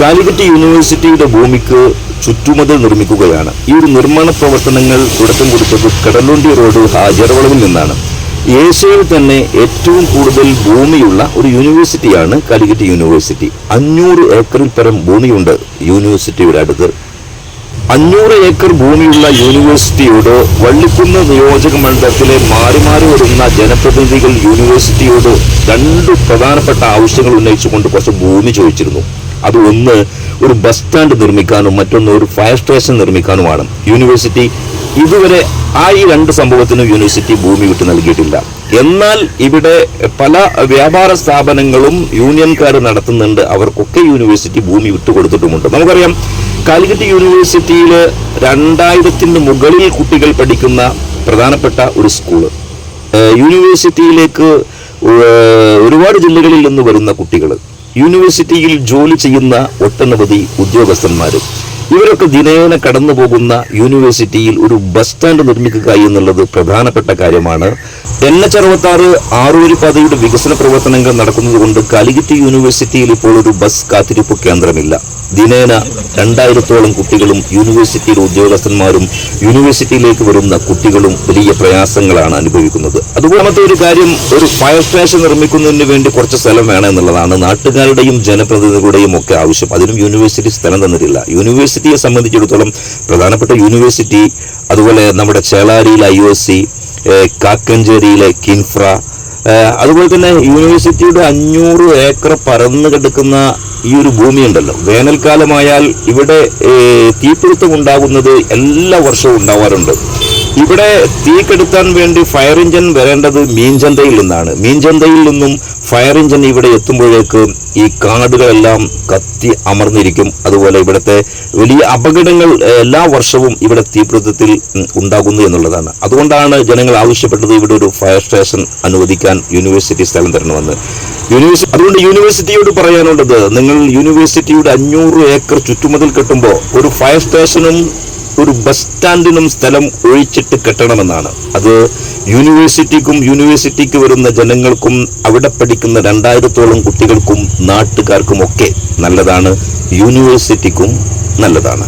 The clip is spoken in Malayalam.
കാലിക്കറ്റ് യൂണിവേഴ്സിറ്റിയുടെ ഭൂമിക്ക് ചുറ്റുമതിൽ നിർമ്മിക്കുകയാണ്. ഈ ഒരു നിർമ്മാണ പ്രവർത്തനങ്ങൾ തുടക്കം കുറിച്ചത് കടലുണ്ടി റോഡ് ഹാജർവളവിൽ നിന്നാണ്. ഏഷ്യയിൽ തന്നെ ഏറ്റവും കൂടുതൽ ഭൂമിയുള്ള ഒരു യൂണിവേഴ്സിറ്റിയാണ് കാലിക്കറ്റ് യൂണിവേഴ്സിറ്റി. അഞ്ഞൂറ് ഏക്കറിൽ പരം ഭൂമിയുണ്ട് യൂണിവേഴ്സിറ്റിയുടെ അടുത്ത്. അഞ്ഞൂറ് ഏക്കർ ഭൂമിയുള്ള യൂണിവേഴ്സിറ്റിയോട് വള്ളിക്കുന്ന് നിയോജക മണ്ഡലത്തിലെ മാറി മാറി വരുന്ന ജനപ്രതിനിധികൾ യൂണിവേഴ്സിറ്റിയോട് രണ്ട് പ്രധാനപ്പെട്ട ആവശ്യങ്ങൾ ഉന്നയിച്ചുകൊണ്ട് കുറച്ച് ഭൂമി ചോദിച്ചിരുന്നു. അത് ഒന്ന് ഒരു ബസ് സ്റ്റാൻഡ് നിർമ്മിക്കാനും മറ്റൊന്ന് ഒരു ഫയർ സ്റ്റേഷൻ നിർമ്മിക്കാനുമാണ്. യൂണിവേഴ്സിറ്റി ഇതുവരെ ആ ഈ രണ്ട് സംഭവത്തിനും യൂണിവേഴ്സിറ്റി ഭൂമി വിട്ടു നൽകിയിട്ടില്ല. എന്നാൽ ഇവിടെ പല വ്യാപാര സ്ഥാപനങ്ങളും യൂണിയൻകാർ നടത്തുന്നുണ്ട്. അവർക്കൊക്കെ യൂണിവേഴ്സിറ്റി ഭൂമി വിട്ടുകൊടുത്തിട്ടുമുണ്ട് നമുക്കറിയാം കാലിക്കറ്റ് യൂണിവേഴ്സിറ്റിയിൽ രണ്ടായിരത്തിന് മുകളിൽ കുട്ടികൾ പഠിക്കുന്ന പ്രധാനപ്പെട്ട ഒരു സ്കൂൾ യൂണിവേഴ്സിറ്റിയിലേക്ക് ഒരുപാട് ജില്ലകളിൽ നിന്ന് വരുന്ന കുട്ടികൾ. യൂണിവേഴ്സിറ്റിയിൽ ജോലി ചെയ്യുന്ന ഒട്ടനവധി ഉദ്യോഗസ്ഥന്മാർ ഇവരൊക്കെ ദിനേന കടന്നു പോകുന്ന യൂണിവേഴ്സിറ്റിയിൽ ഒരു ബസ് സ്റ്റാൻഡ് നിർമ്മിക്കുക എന്നുള്ളത് പ്രധാനപ്പെട്ട കാര്യമാണ്. എൻ എച്ച് അറുപത്താറ് ആറൂരി പാതയുടെ വികസന പ്രവർത്തനങ്ങൾ നടക്കുന്നത് കൊണ്ട് കാലിക്കറ്റ് യൂണിവേഴ്സിറ്റിയിൽ ഇപ്പോൾ ഒരു ബസ് കാത്തിരിപ്പ് കേന്ദ്രമില്ല. ദിനേന രണ്ടായിരത്തോളം കുട്ടികളും യൂണിവേഴ്സിറ്റിയിലെ ഉദ്യോഗസ്ഥന്മാരും യൂണിവേഴ്സിറ്റിയിലേക്ക് വരുന്ന കുട്ടികളും വലിയ പ്രയാസങ്ങളാണ് അനുഭവിക്കുന്നത്. അതുപോലത്തെ ഒരു കാര്യം ഒരു ഫയർ സ്റ്റേഷൻ നിർമ്മിക്കുന്നതിന് വേണ്ടി കുറച്ച് സ്ഥലം വേണം എന്നുള്ളതാണ് നാട്ടുകാരുടെയും ജനപ്രതിനിധികളുടെയും ഒക്കെ ആവശ്യം. അതിനും യൂണിവേഴ്സിറ്റി സ്ഥലം തന്നിട്ടില്ല. യൂണിവേഴ്സിറ്റിയെ സംബന്ധിച്ചിടത്തോളം പ്രധാനപ്പെട്ട യൂണിവേഴ്സിറ്റി അതുപോലെ നമ്മുടെ ചേളാരിയിലെ ഐ ഒ സി കാക്കഞ്ചേരിയിലെ കിൻഫ്ര അതുപോലെ തന്നെ യൂണിവേഴ്സിറ്റിയുടെ അഞ്ഞൂറ് ഏക്കർ പരന്നു കിടക്കുന്ന ഈ ഒരു ഭൂമിയുണ്ടല്ലോ. വേനൽക്കാലമായാൽ ഇവിടെ തീപിടുത്തം ഉണ്ടാകുന്നത് എല്ലാ വർഷവും ഉണ്ടാവാറുണ്ട്. ഇവിടെ തീ കെടുത്താൻ വേണ്ടി ഫയർ എഞ്ചിൻ വരേണ്ടത് മീൻചന്തയിൽ നിന്നാണ്. മീൻചന്തയിൽ നിന്നും ഫയർ എഞ്ചിൻ ഇവിടെ എത്തുമ്പോഴേക്ക് ഈ കാടുകളെല്ലാം കത്തി അമർന്നിരിക്കും. അതുപോലെ ഇവിടുത്തെ വലിയ അപകടങ്ങൾ എല്ലാ വർഷവും ഇവിടെ തീപിടുത്തത്തിൽ ഉണ്ടാകുന്നു എന്നുള്ളതാണ്. അതുകൊണ്ടാണ് ജനങ്ങൾ ആവശ്യപ്പെട്ടത് ഇവിടെ ഒരു ഫയർ സ്റ്റേഷൻ അനുവദിക്കാൻ യൂണിവേഴ്സിറ്റി സ്ഥലം തരണമെന്ന് യൂണിവേഴ്സിറ്റി അതുകൊണ്ട് യൂണിവേഴ്സിറ്റിയോട് പറയാനുള്ളത് നിങ്ങൾ യൂണിവേഴ്സിറ്റിയുടെ അഞ്ഞൂറ് ഏക്കർ ചുറ്റുമതിൽ കെട്ടുമ്പോൾ ഒരു ഫയർ സ്റ്റേഷനും ഒരു ബസ് സ്റ്റാൻഡിനും സ്ഥലം ഒഴിച്ചിട്ട് കെട്ടണമെന്നാണ്. അത് യൂണിവേഴ്സിറ്റിക്കും യൂണിവേഴ്സിറ്റിക്ക് വരുന്ന ജനങ്ങൾക്കും അവിടെ പഠിക്കുന്ന രണ്ടായിരത്തോളം കുട്ടികൾക്കും നാട്ടുകാർക്കും ഒക്കെ നല്ലതാണ്. യൂണിവേഴ്സിറ്റിക്കും നല്ലതാണ്.